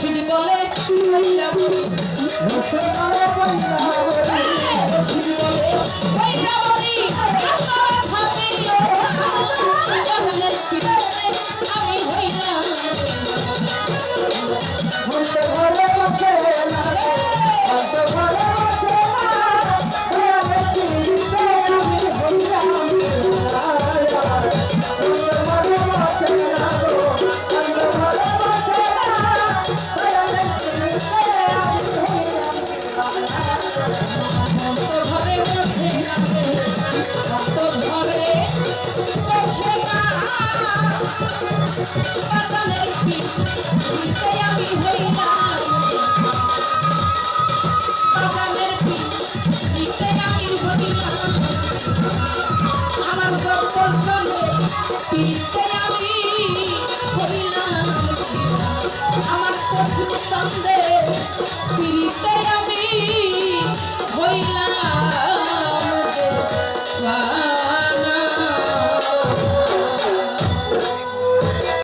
রশিদ বলে আমার পশু আমি